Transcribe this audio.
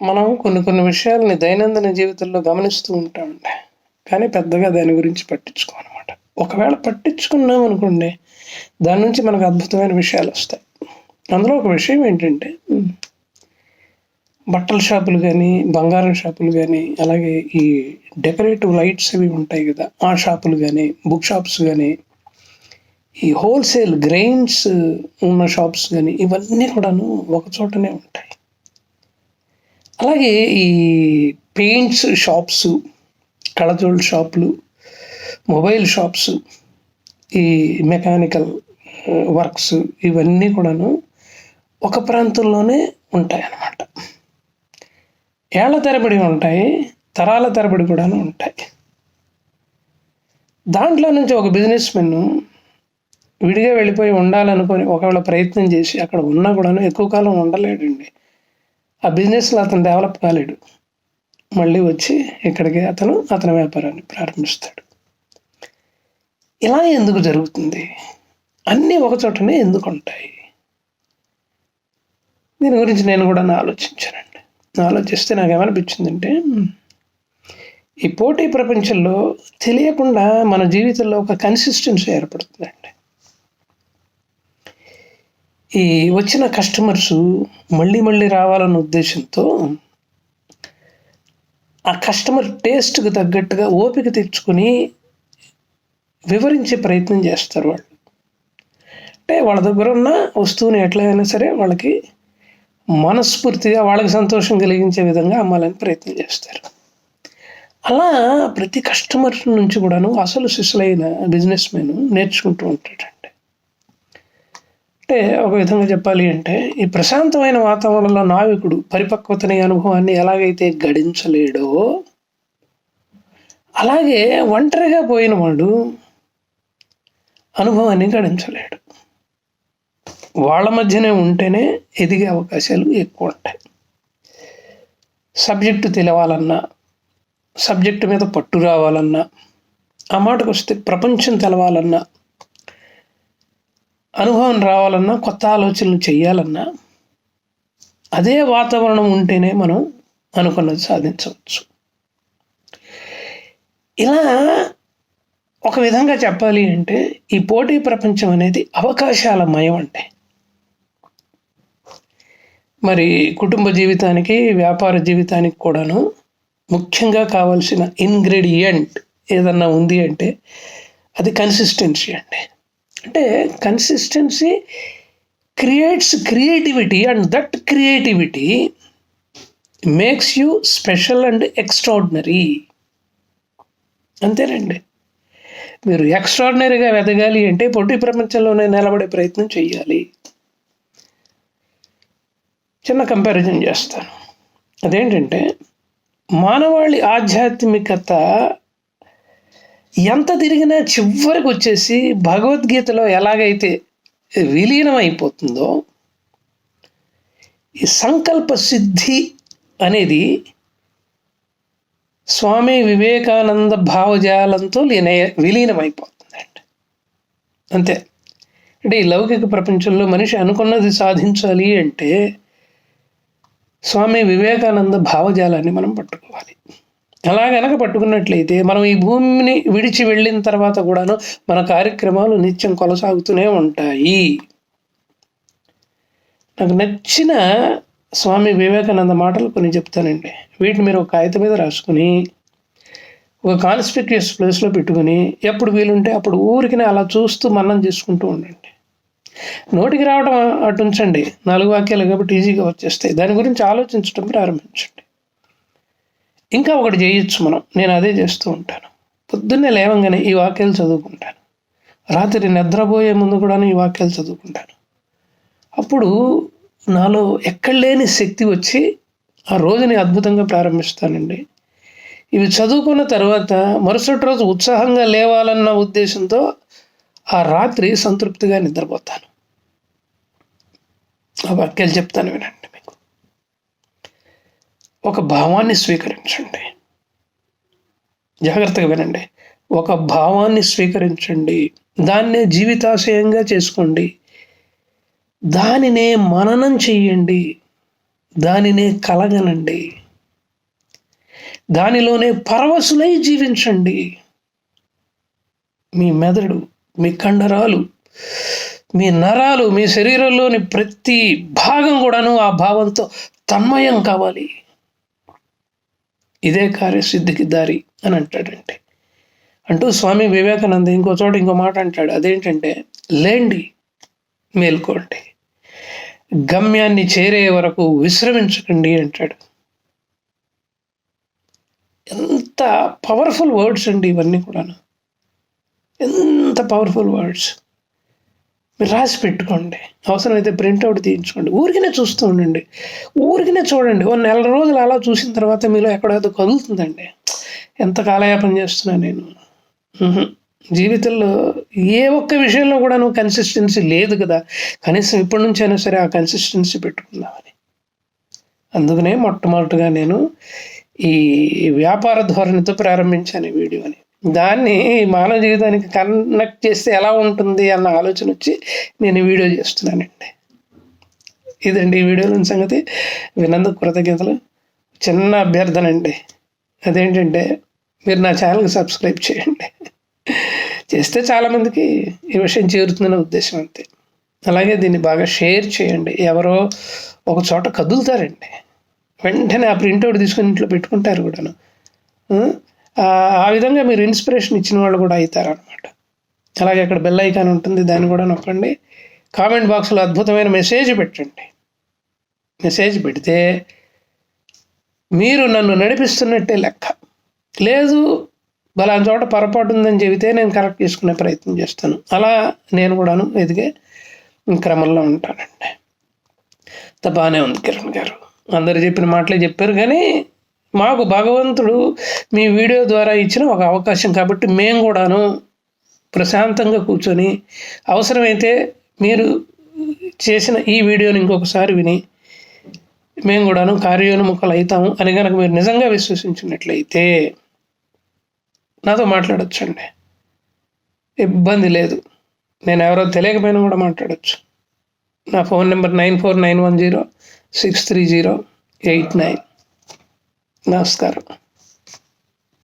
మనం కొన్ని కొన్ని విషయాల్ని దైనందిన జీవితంలో గమనిస్తూ ఉంటామండి. కానీ పెద్దగా దాని గురించి పట్టించుకోమన్నమాట ఒకవేళ పట్టించుకున్నాం అనుకోండి దాని నుంచి మనకు అద్భుతమైన విషయాలు వస్తాయి. అందులో ఒక విషయం ఏంటంటే బట్టల షాపులు కానీ బంగారం షాపులు కానీ అలాగే ఈ డెకరేటివ్ లైట్స్ అవి ఉంటాయి కదా ఆ షాపులు కానీ బుక్ షాప్స్ కానీ ఈ హోల్సేల్ గ్రెయిన్స్ ఉన్న షాప్స్ కానీ ఇవన్నీ కూడాను ఒక చోటనే ఉంటాయి. అలాగే ఈ పెయింట్స్ షాప్స్ కళజోళ్ళ షాపులు మొబైల్ షాప్స్ ఈ మెకానికల్ వర్క్స్ ఇవన్నీ కూడాను ఒక ప్రాంతంలోనే ఉంటాయి అన్నమాట ఏళ్ళ తరబడి ఉంటాయి తరాల తరబడి కూడాను ఉంటాయి. దాంట్లో నుంచి ఒక బిజినెస్ మెన్ విడిగా వెళ్ళిపోయి ఉండాలనుకొని ఒకవేళ ప్రయత్నం చేసి అక్కడ ఉన్నా కూడాను ఎక్కువ కాలం ఉండలేడండి. ఆ బిజినెస్లో అతను డెవలప్ కాలేడు. మళ్ళీ వచ్చి ఇక్కడికి అతను అతని వ్యాపారాన్ని ప్రారంభిస్తాడు. ఇలా ఎందుకు జరుగుతుంది? అన్నీ ఒక చోటనే ఎందుకు ఉంటాయి? దీని గురించి నేను కూడా ఆలోచించానండి. ఆలోచిస్తే నాకు ఏమనిపించిందంటే ఈ పోటీ ప్రపంచంలో తెలియకుండా మన జీవితంలో ఒక కన్సిస్టెన్సీ ఏర్పడుతుందండి. ఈ వచ్చిన కస్టమర్స్ మళ్ళీ మళ్ళీ రావాలన్న ఉద్దేశంతో ఆ కస్టమర్ టేస్ట్కి తగ్గట్టుగా ఓపిక తెచ్చుకొని వివరించే ప్రయత్నం చేస్తారు వాళ్ళు. అంటే వాళ్ళ దగ్గర ఉన్న వస్తువుని ఎట్లయినా సరే వాళ్ళకి మనస్ఫూర్తిగా వాళ్ళకి సంతోషం కలిగించే విధంగా అమ్మాలని ప్రయత్నం చేస్తారు. అలా ప్రతి కస్టమర్ నుంచి కూడాను అసలు శిశులైన బిజినెస్ మ్యాన్ నేర్చుకుంటూ ఉంటాడు. అంటే ఒక విధంగా చెప్పాలి అంటే ఈ ప్రశాంతమైన వాతావరణంలో నావికుడు పరిపక్వతని అనుభవాన్ని ఎలాగైతే గడించలేడో అలాగే ఒంటరిగా పోయిన వాడు అనుభవాన్ని గడించలేడు. వాళ్ళ మధ్యనే ఉంటేనే ఎదిగే అవకాశాలు ఎక్కువ ఉంటాయి. సబ్జెక్టు తెలవాలన్నా సబ్జెక్టు మీద పట్టు రావాలన్నా ఆ మాటకు వస్తే ప్రపంచం తెలవాలన్నా అనుభవం రావాలన్నా కొత్త ఆలోచనలు చేయాలన్నా అదే వాతావరణం ఉంటేనే మనం అనుకున్నది సాధించవచ్చు. ఇలా ఒక విధంగా చెప్పాలి అంటే ఈ పోటీ ప్రపంచం అనేది అవకాశాల మయం అంటే. మరి కుటుంబ జీవితానికి వ్యాపార జీవితానికి కూడాను ముఖ్యంగా కావాల్సిన ఇంగ్రీడియంట్ ఏదన్నా ఉంది అంటే అది కన్సిస్టెన్సీ అండి అంటే consistency creates creativity and that creativity makes you special and extraordinary అంతేనండి. మీరు ఎక్స్ట్రాడినరీగా ఎదగాలి అంటే పొట్టి ప్రపంచంలోనే నిలబడే ప్రయత్నం చేయాలి చిన్న కంపారిజన్ చేస్తాను. అదేంటంటే మానవాళి ఆధ్యాత్మికత ఎంత తిరిగినా చివరికి వచ్చేసి భగవద్గీతలో ఎలాగైతే విలీనం అయిపోతుందో ఈ సంకల్ప సిద్ధి అనేది స్వామి వివేకానంద భావజాలంతో లీనయ విలీనమైపోతుందండి అంతే. అంటే ఈ లౌకిక ప్రపంచంలో మనిషి అనుకున్నది సాధించాలి అంటే స్వామి వివేకానంద భావజాలాన్ని మనం పట్టుకోవాలి. అలా గనక పట్టుకున్నట్లయితే మనం ఈ భూమిని విడిచి వెళ్ళిన తర్వాత కూడాను మన కార్యక్రమాలు నిత్యం కొనసాగుతూనే ఉంటాయి. నాకు నచ్చిన స్వామి వివేకానంద మాటలు కొన్ని చెప్తానండి. వీటిని మీరు ఒక కాగితం మీద రాసుకుని ఒక కాన్స్పిక్యూస్ ప్లేస్లో పెట్టుకుని ఎప్పుడు వీలుంటే అప్పుడు ఊరికి అలా చూస్తూ మన్నం చేసుకుంటూ ఉండండి. నోటికి రావడం అటు ఉంచండి నాలుగు వాక్యాలు కాబట్టి ఈజీగా వచ్చేస్తాయి. దాని గురించి ఆలోచించడం ప్రారంభించండి. ఇంకా ఒకటి చేయొచ్చు మనం. నేను అదే చేస్తూ ఉంటాను. పొద్దున్నే లేవంగానే ఈ వాక్యాలు చదువుకుంటాను. రాత్రి నిద్రపోయే ముందు కూడా ఈ వాక్యాలు చదువుకుంటాను. అప్పుడు నాలో ఎక్కడ లేని శక్తి వచ్చి ఆ రోజుని అద్భుతంగా ప్రారంభిస్తానండి. ఇవి చదువుకున్న తర్వాత మరుసటి రోజు ఉత్సాహంగా లేవాలన్న ఉద్దేశంతో ఆ రాత్రి సంతృప్తిగా నిద్రపోతాను. ఆ వాక్యాలు చెప్తాను వినండి. ఒక భావాన్ని స్వీకరించండి. జాగ్రత్తగా వినండి. ఒక భావాన్ని స్వీకరించండి. దాన్నే జీవితాశయంగా చేసుకోండి. దానినే మననం చెయ్యండి. దానినే కలగనండి. దానిలోనే పరవశులై జీవించండి. మీ మెదడు మీ కండరాలు మీ నరాలు మీ శరీరంలోని ప్రతి భాగం కూడాను ఆ భావంతో తన్మయం కావాలి. ఇదే కార్యసిద్ధికి దారి అని అంటాడంటే. అంటూ స్వామి వివేకానంద ఇంకో చోట ఇంకో మాట అంటాడు. అదేంటంటే లేండి మేల్కోండి. గమ్యాన్ని చేరే వరకు విశ్రమించకండి అంటాడు. ఎంత పవర్ఫుల్ వర్డ్స్ అండి ఇవన్నీ కూడాను. ఎంత పవర్ఫుల్ వర్డ్స్ మీరు రాసి పెట్టుకోండి. అవసరమైతే ప్రింట్అవుట్ తీయించుకోండి. ఊరికనే చూస్తూ ఉండండి. ఊరికనే చూడండి. ఓ నెల రోజులు అలా చూసిన తర్వాత మీలో ఎక్కడైతే కదులుతుందండి. ఎంత కాలయాపన చేస్తున్నా నేను. జీవితంలో ఏ ఒక్క విషయంలో కూడా నువ్వు కన్సిస్టెన్సీ లేదు కదా. కనీసం ఇప్పటి నుంచి అయినా సరే ఆ కన్సిస్టెన్సీ పెట్టుకుందామని. అందుకనే మొట్టమొదటిగా నేను ఈ వ్యాపార ధోరణితో ప్రారంభించాను ఈ వీడియోని. దాన్ని మానవ జీవితానికి కనెక్ట్ చేస్తే ఎలా ఉంటుంది అన్న ఆలోచన వచ్చి నేను వీడియో చేస్తున్నానండి. ఇదండి ఈ వీడియోలోని సంగతి. వినందుకు కృతజ్ఞతలు. చిన్న అభ్యర్థన అండి అదేంటంటే మీరు నా ఛానల్కి సబ్స్క్రైబ్ చేయండి. చేస్తే చాలామందికి ఈ విషయం చేరుతుందనే ఉద్దేశం అంతే. అలాగే దీన్ని బాగా షేర్ చేయండి. ఎవరో ఒక చోట కదులుతారండి. వెంటనే ఆ ప్రింట్అవుట్ తీసుకుని ఇంట్లో పెట్టుకుంటారు కూడాను. ఆ విధంగా మీరు ఇన్స్పిరేషన్ ఇచ్చిన వాళ్ళు కూడా అవుతారనమాట అలాగే అక్కడ బెల్ ఐకాన్ ఉంటుంది దాన్ని కూడా నొక్కండి. కామెంట్ బాక్స్లో అద్భుతమైన మెసేజ్ పెట్టండి. మెసేజ్ పెడితే మీరు నన్ను నడిపిస్తున్నట్టే లెక్క. లేదు బలాన్ చోట పొరపాటు ఉందని చెబితే నేను కరెక్ట్ చేసుకునే ప్రయత్నం చేస్తాను. అలా నేను కూడాను ఎదిగే క్రమంలో ఉంటానండి. బాగానే ఉంది కిరణ్ గారు. అందరు చెప్పిన మాటలే చెప్పారు కానీ మాకు భగవంతుడు మీ వీడియో ద్వారా ఇచ్చిన ఒక అవకాశం కాబట్టి మేము కూడాను ప్రశాంతంగా కూర్చొని అవసరమైతే మీరు చేసిన ఈ వీడియోని ఇంకొకసారి విని మేము కూడాను కార్యోన్ముఖలు అవుతాము అని కనుక మీరు నిజంగా విశ్వసించినట్లయితే నాతో మాట్లాడచ్చండి. ఇబ్బంది లేదు. నేను ఎవరో తెలియకపోయినా కూడా మాట్లాడచ్చు. నా phone number nine four nine one zero six three zero eight nine. നമസ്കാരം